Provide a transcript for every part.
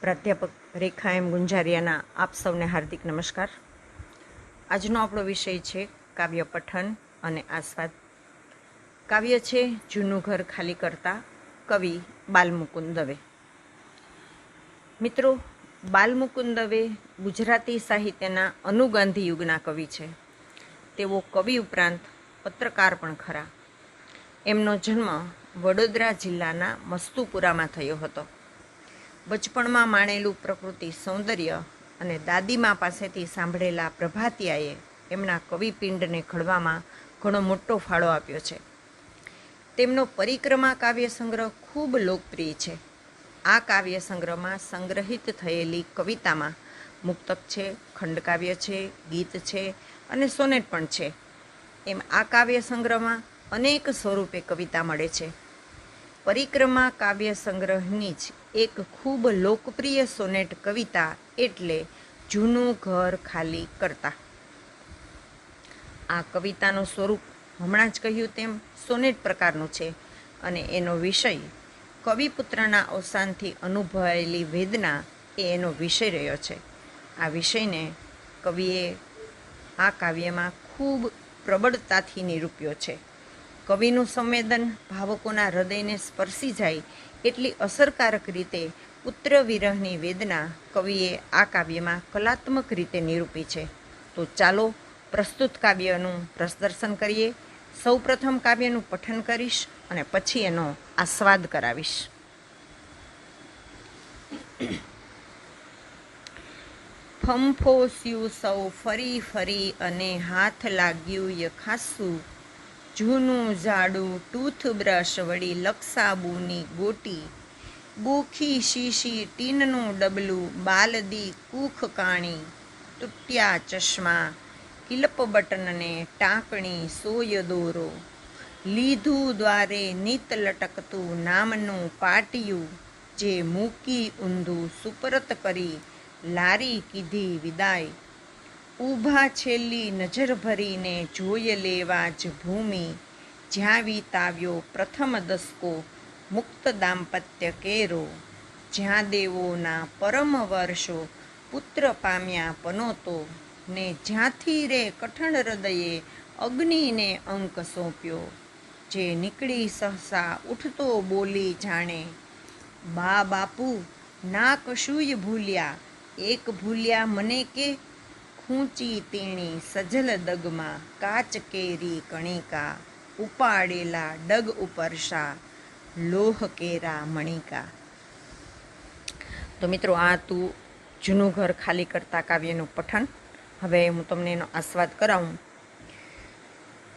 પ્રાધ્યાપક રેખા એમ ગુંજારિયાના આપ સૌને હાર્દિક નમસ્કાર. આજનો આપણો વિષય છે કાવ્ય પઠન અને આસ્વાદ. કાવ્ય છે જૂનું ઘર ખાલી કરતા કવિ બાલમુકુંદ દવે મિત્રો બાલમુકુંદ દવે ગુજરાતી સાહિત્યના અનુગાંધી યુગના કવિ છે. તેઓ કવિ ઉપરાંત પત્રકાર પણ ખરા. એમનો જન્મ વડોદરા જિલ્લાના મસ્તુપુરામાં થયો હતો. બચપણમાં માણેલું પ્રકૃતિ સૌંદર્ય અને દાદીમા પાસેથી સાંભળેલા પ્રભાતિયાએ એમના કવિપિંડને ઘડવામાં ઘણો મોટો ફાળો આપ્યો છે. તેમનો પરિક્રમા કાવ્ય સંગ્રહ ખૂબ લોકપ્રિય છે. આ કાવ્ય સંગ્રહમાં સંગ્રહિત થયેલી કવિતામાં મુક્તક છે, ખંડકાવ્ય છે, ગીત છે અને સોનેટ પણ છે. એમ આ કાવ્ય સંગ્રહમાં અનેક સ્વરૂપે કવિતા મળે છે. પરિક્રમા કાવ્ય સંગ્રહની જ એક ખૂબ લોકપ્રિય સોનેટ કવિતા એટલે જૂનું ઘર ખાલી કરતા. આ કવિતાનું સ્વરૂપ હમણાં જ કહ્યું તેમ સોનેટ પ્રકારનું છે અને એનો વિષય કવિપુત્રના અવસાનથી અનુભવાયેલી વેદના એ એનો વિષય રહ્યો છે. આ વિષયને કવિએ આ કાવ્યમાં ખૂબ પ્રબળતાથી નિરૂપ્યો છે. કવિનું સંવેદન ભાવકોના હૃદયને સ્પર્શી જાય એટલી અસરકારક રીતે પુત્ર વિરહની વેદના કવિએ આ કાવ્યમાં કલાત્મક રીતે નિરૂપી છે. તો ચાલો પ્રસ્તુત કાવ્યનું પ્રદર્શન કરીએ. સૌ પ્રથમ કાવ્યનું પઠન કરીશ અને પછી એનો આસ્વાદ કરાવીશ. ફંફોસ્યું સૌ ફરી ફરી અને હાથ લાગ્યું યખાસું. જૂનું ઝાડું ટૂથબ્રશ વળી લક્ષાબુની ગોટી, ગોખી શીશી ટીનનું ડબલું બાલદી કૂખ કાણી, તૂટ્યા ચશ્મા, કિલપ બટનને ટાંકણી સોય દોરો, લીધું દ્વારે નીત લટકતું નામનું પાટિયું, જે મૂકી ઊંધું સુપરત કરી લારી કીધી વિદાય. ઊભા છેલ્લી નજર ભરીને જોઈ લેવા જ ભૂમિ જ્યાં વિતાવ્યો પ્રથમ દસકો મુક્ત દાંપત્ય કેરો. જ્યાં દેવોના પરમ વર્ષો પુત્ર પામ્યા પનોતો ને જ્યાંથી રે કઠણ હૃદયે અગ્નિને અંક સોંપ્યો. જે નીકળી સહસા ઉઠતો બોલી જાણે, બા બાપુ, ના કશુંય ભૂલ્યા. એક ભૂલ્યા મને કે ખૂંચી તેણી સજલ દગમાં કાચ કેરી કણિકા, ઉપાડેલા ડગ ઉપરશા લોહ કેરા મણિકા. તો મિત્રો, આ તું જૂનું ઘર ખાલી કરતા કાવ્યનું પઠન. હવે હું તમને એનો આસ્વાદ કરાવું.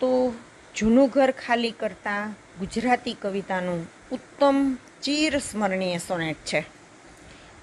તો જૂનું ઘર ખાલી કરતા ગુજરાતી કવિતાનું ઉત્તમ ચિર સ્મરણીય સોનેટ છે.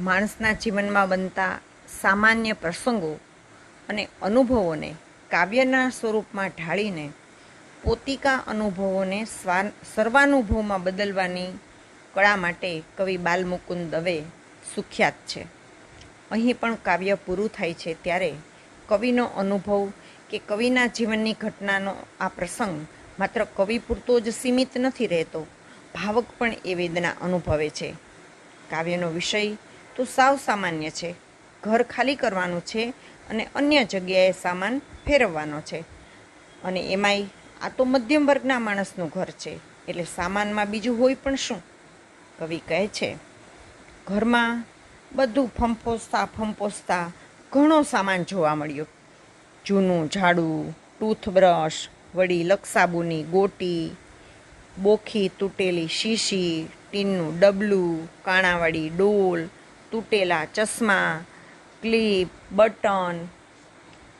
માણસના જીવનમાં બનતા સામાન્ય પ્રસંગો અને અનુભવોને કાવ્યના સ્વરૂપમાં ઢાળીને પોતિકા અનુભવોને સ્વા, સર્વાનુભવમાં બદલવાની કળા માટે કવિ બાલમુકુંદ દવે સુખ્યાત છે. અહીં પણ કાવ્ય પૂરું થાય છે ત્યારે કવિનો અનુભવ કે કવિના જીવનની ઘટનાનો આ પ્રસંગ માત્ર કવિ પૂરતો જ સીમિત નથી રહેતો, ભાવક પણ એ વેદના અનુભવે છે. કાવ્યનો વિષય તો સાવ સામાન્ય છે, ઘર ખાલી કરવાનું છે અને અન્ય જગ્યાએ સામાન ફેરવવાનો છે. અને એમાંય આ તો મધ્યમ વર્ગના માણસનું ઘર છે. એટલે સામાનમાં બીજું હોય પણ શું? કવિ કહે છે, ઘરમાં બધું ફંફોસતા ફંફોસતા ઘણો સામાન જોવા મળ્યો. જૂનું ઝાડું, ટૂથબ્રશ વળી લક્ષાબુની ગોટી, બોખી તૂટેલી શીશી, ટીનનું ડબલું, કાણાવાળી ડોલ, તૂટેલા ચશ્મા, ક્લિપ બટન,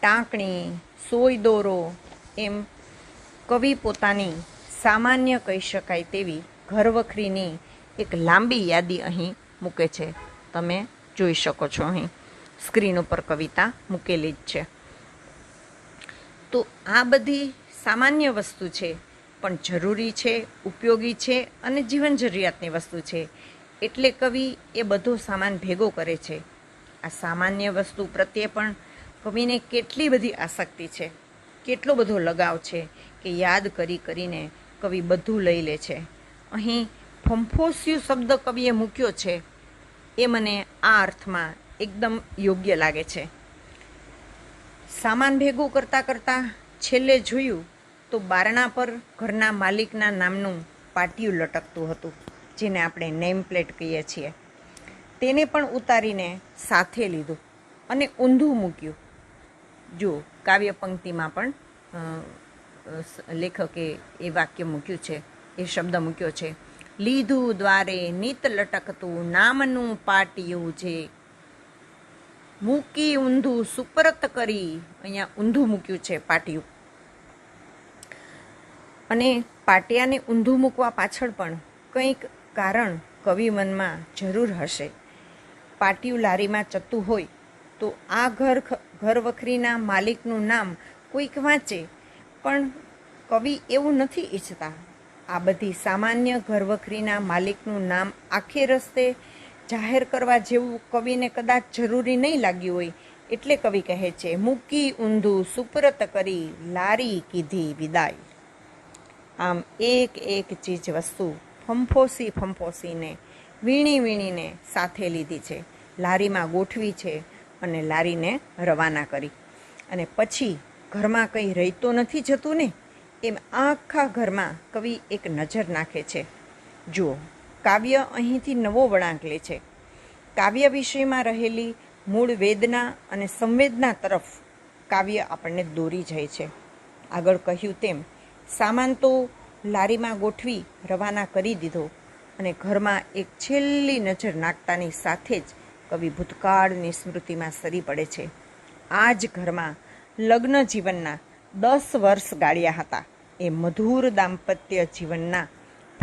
ટાંકણી સોય દોરો એમ કવિ પોતાની સામાન્ય કહી શકાય તેવી ઘરવખરીની એક લાંબી યાદી અહીં મૂકે છે. તમે જોઈ શકો છો અહીં. સ્ક્રીન ઉપર કવિતા મૂકેલી જ છે. તો આ બધી સામાન્ય વસ્તુ છે, પણ જરૂરી છે, ઉપયોગી છે અને જીવન જરૂરિયાતની વસ્તુ છે. એટલે કવિ એ બધો સામાન ભેગો કરે છે. આ સામાન્ય વસ્તુ પ્રત્યે પણ કવિને કેટલી બધી આસક્તિ છે, કેટલો બધો લગાવ છે કે યાદ કરી કરીને કવિ બધું લઈ લે છે. અહીં ફંફોસ્યુ શબ્દ કવિએ મૂક્યો છે, એ મને આ અર્થમાં એકદમ યોગ્ય લાગે છે. સામાન ભેગું કરતાં કરતાં છેલ્લે જોયું તો બારણા પર ઘરના માલિકના નામનું પાટિયું લટકતું હતું, જેને આપણે નેમ પ્લેટ કહીએ છીએ. તેને પણ ઉતારીને સાથે લીધું અને ઊંધું મૂક્યું. જો કાવ્ય પંક્તિમાં પણ લેખકે એ વાક્ય મૂક્યું છે, એ શબ્દ મૂક્યો છે, લીધું દ્વારે નીત લટકતું નામનું પાટિયું જે મૂકી ઊંધું સુપરત કરી. અહીંયા ઊંધું મૂક્યું છે પાટિયું. અને પાટિયાને ઊંધું મૂકવા પાછળ પણ કંઈક કારણ કવિ મનમાં જરૂર હશે. પાટિયું લારીમાં ચતું હોય, તો આ ઘર ઘર વખરીના માલિકનું નામ કોઈક વાંચે, પણ કવિ એવું નથી ઈચ્છતા. આ બધી સામાન્ય ઘરવખરીના માલિકનું નામ આખે રસ્તે જાહેર કરવા જેવું કવિને કદાચ જરૂરી નહીં લાગ્યું હોય, એટલે કવિ કહે છે, મૂકી ઊંધું સુપરત કરી, લારી કીધી વિદાય. આમ એક એક ચીજ વસ્તુ ફંફોસી ફંફોસીને, વીણી વીણીને સાથે લીધી છે. લારીમાં ગોઠવી છે અને લારીને રવાના કરી. અને પછી ઘરમાં કંઈ રહેતો નથી જતું ને, એમ આખા ઘરમાં કવિ એક નજર નાખે છે. જુઓ, કાવ્ય અહીંથી નવો વળાંક લે છે. કાવ્ય વિષયમાં રહેલી મૂળ વેદના અને સંવેદના તરફ કાવ્ય આપણને દોરી જાય છે. આગળ કહ્યું તેમ, સામાન તો લારીમાં ગોઠવી રવાના કરી દીધો અને ઘરમાં એક છેલ્લી નજર નાખતાની સાથે જ કવિ ભૂતકાળની સ્મૃતિમાં સરી પડે છે. આ જ ઘરમાં લગ્ન જીવનના દસ વર્ષ ગાળ્યા હતા. એ મધુર દાંપત્ય જીવનના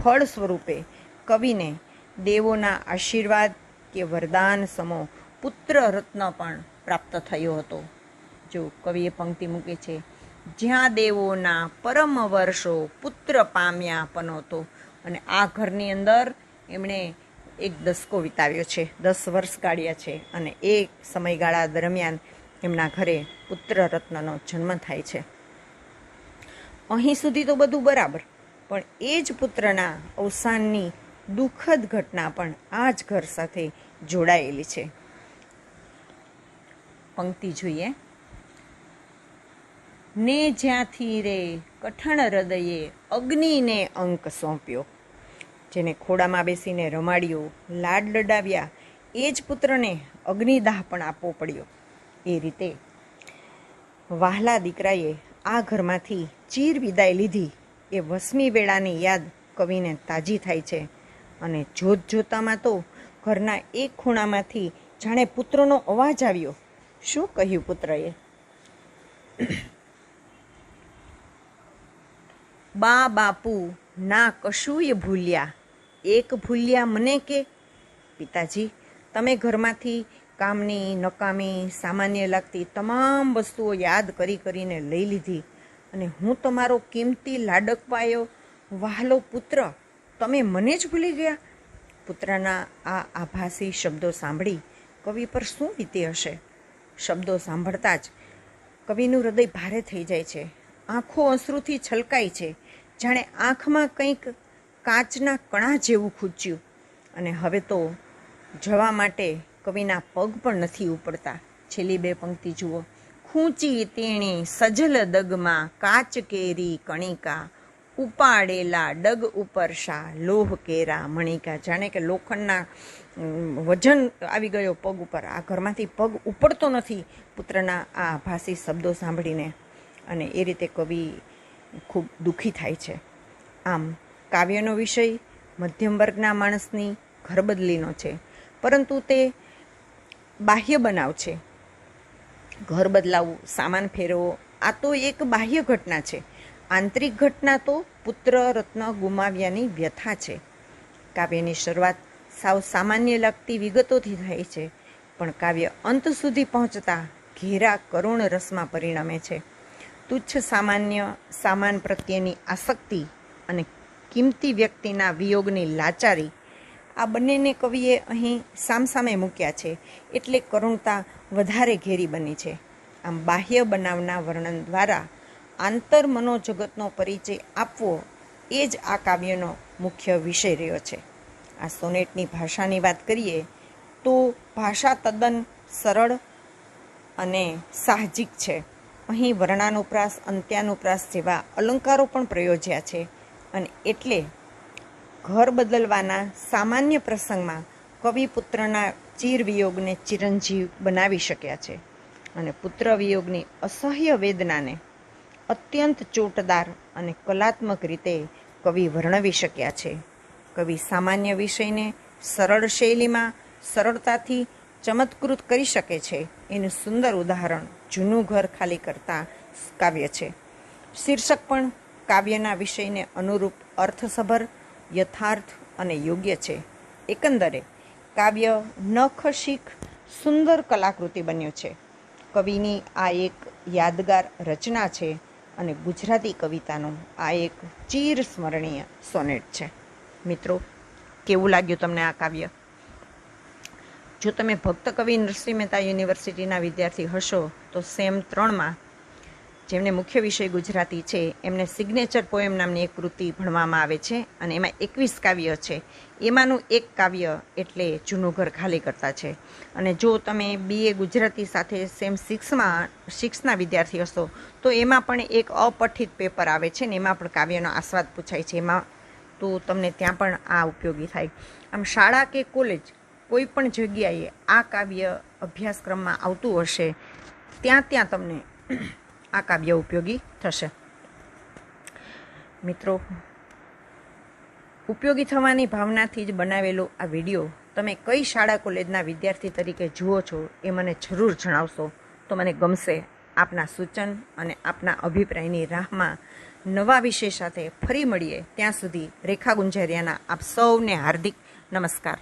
ફળ સ્વરૂપે કવિને દેવોના આશીર્વાદ કે વરદાન સમો પુત્ર રત્ન પણ પ્રાપ્ત થયો હતો. જો કવિએ પંક્તિ મૂકે છે, જ્યાં દેવોના પરમ વર્ષો પુત્ર પામ્યા પનોતો અને આ ઘરની અંદર એમણે એક દસકો વિતાવ્યો છે, દસ વર્ષ ગાળ્યા છે અને એ સમયગાળા દરમિયાન એમના ઘરે પુત્ર રત્નનો જન્મ થાય છે. અહીં સુધી તો બધું બરાબર, પણ એ જ પુત્રના અવસાનની દુઃખદ ઘટના પણ આ જ ઘર સાથે જોડાયેલી છે. પંક્તિ જોઈએ. ને જ્યાંથી રે કઠણ હૃદયે અગ્નિને અંક સોંપ્યો. જેને ખોડામાં બેસીને રમાડ્યો લાડ લડાવ્યા, એ જ પુત્રને અગ્નિદાહ પણ આપવો પડ્યો. એ રીતે વહાલા દીકરાએ આ ઘરમાંથી ચીર વિદાય લીધી. એ વસમી વેળાની યાદ કવિને તાજી થાય છે અને જોત જોતામાં તો ઘરના એક ખૂણામાંથી જાણે પુત્રનો અવાજ આવ્યો. શું કહ્યું પુત્રએ? બા બાપુ, ના કશુંય ભૂલ્યા. એક ભૂલ્યા મને કે? પિતાજી, તમે ઘરમાંથી કામની, નકામી, સામાન્ય લાગતી તમામ વસ્તુઓ યાદ કરી કરીને લઈ લીધી અને હું તમારો કિંમતી લાડકવાયો વહાલો પુત્ર, તમે મને જ ભૂલી ગયા? પુત્રના આ આભાસી શબ્દો સાંભળી કવિ પર શું વીતી હશે? શબ્દો સાંભળતા જ કવિનું હૃદય ભારે થઈ જાય છે. આંખો અશ્રુથી છલકાય છે. જાણે આંખમાં કંઈક કાચના કણા જેવું ખૂચ્યું અને હવે તો જવા માટે કવિના પગ પણ નથી ઉપડતા. છેલ્લી બે પંક્તિ જુઓ. ખૂંચી તેણી સજલ દગમાં કાચ કેરી કણિકા, ઉપાડેલા ડગ ઉપર શા, લોહ કેરા મણિકા. જાણે કે લોખંડના વજન આવી ગયો પગ ઉપર. આ ઘરમાંથી પગ ઉપડતો નથી પુત્રના આ ભાષી શબ્દો સાંભળીને. અને એ રીતે કવિ ખૂબ દુઃખી થાય છે. આમ કાવ્યનો વિષય, મધ્યમ વર્ગના માણસની ઘરબદલીનો છે. પરંતુ તે બાહ્ય બનાવ છે. ઘર બદલાવવું સામાન ફેરવો આ તો એક બાહ્ય ઘટના છે. આંતરિક ઘટના તો પુત્ર રત્ન ગુમાવ્યાની વ્યથા છે. કાવ્યની શરૂઆત સાવ સામાન્ય લગતી વિગતોથી થાય છે, પણ કાવ્ય અંત સુધી પહોંચતા ઘેરા કરુણ રસમાં પરિણમે છે. તુચ્છ સામાન્ય, સામાન પ્રત્યેની આસક્તિ અને કિંમતી વ્યક્તિના વિયોગની લાચારી આ બંનેને કવિએ અહીં સામસામે મૂક્યા છે. એટલે કરુણતા વધારે ઘેરી બની છે. આમ બાહ્ય બનાવના વર્ણન દ્વારા આંતર મનોજગતનો પરિચય આપવો એ જ આ કાવ્યનો મુખ્ય વિષય રહ્યો છે. આ સોનેટની ભાષાની વાત કરીએ તો ભાષા તદ્દન સરળ અને સાહજિક છે. અહીં વર્ણાનુપ્રાસ, અંત્યાનુપ્રાસ જેવા અલંકારો પણ પ્રયોજ્યા છે. અને એટલે ઘર બદલવાના સામાન્ય પ્રસંગમાં કવિ પુત્રના ચિરવિયોગને ચિરંજીવ બનાવી શક્યા છે. અને પુત્ર વિયોગની અસહ્ય વેદનાને અત્યંત ચોટદાર અને કલાત્મક રીતે કવિ વર્ણવી શક્યા છે. કવિ સામાન્ય વિષયને સરળ શૈલીમાં સરળતાથી ચમત્કૃત કરી શકે છે. એનું સુંદર ઉદાહરણ જૂનું ઘર ખાલી કરતા કાવ્ય છે. શીર્ષક પણ કાવ્યના વિષયને અનુરૂપ અર્થસભર, યથાર્થ અને યોગ્ય છે. એકંદરે, કાવ્ય નખશીખ સુંદર કલાકૃતિ બન્યું છે. કવિની આ એક યાદગાર રચના છે અને ગુજરાતી કવિતાનું આ એક ચિરસ્મરણીય સોનેટ છે. મિત્રો, કેવું લાગ્યું તમને આ કાવ્ય? જો તમે ભક્ત કવિ નરસિંહ મહેતા યુનિવર્સિટીના વિદ્યાર્થી હશો, તો સેમ ત્રણમાં જેમને મુખ્ય વિષય ગુજરાતી છે, એમને સિગ્નેચર પોએમ નામની એક કૃતિ ભણવામાં આવે છે અને એમાં એકવીસ કાવ્ય છે. એમાંનું એક કાવ્ય એટલે જૂનું ઘર ખાલી કરતા છે. અને જો તમે બીએ ગુજરાતી સાથે સેમ સિક્સમાં સિક્સના વિદ્યાર્થી હશો, તો એમાં પણ એક અપઠિત પેપર આવે છે ને એમાં પણ કાવ્યનો આસ્વાદ પૂછાય છે. એમાં તો તમને ત્યાં પણ આ ઉપયોગી થાય. આમ શાળા કે કોલેજ, કોઈ પણ જગ્યાએ આ કાવ્ય અભ્યાસક્રમમાં આવતું હશે, ત્યાં ત્યાં તમને આ કાવ્ય ઉપયોગી થશે મિત્રો ઉપયોગી થવાની ભાવનાથી જ બનાવેલો આ વીડિયો તમે કઈ શાળા કોલેજના વિદ્યાર્થી તરીકે જુઓ છો એ મને જરૂર જણાવશો તો મને ગમશે આપના સૂચન અને આપના અભિપ્રાયની રાહમાં નવા વિષય સાથે ફરી મળીએ ત્યાં સુધી રેખા ગુંજારિયાના આપ સૌને હાર્દિક નમસ્કાર.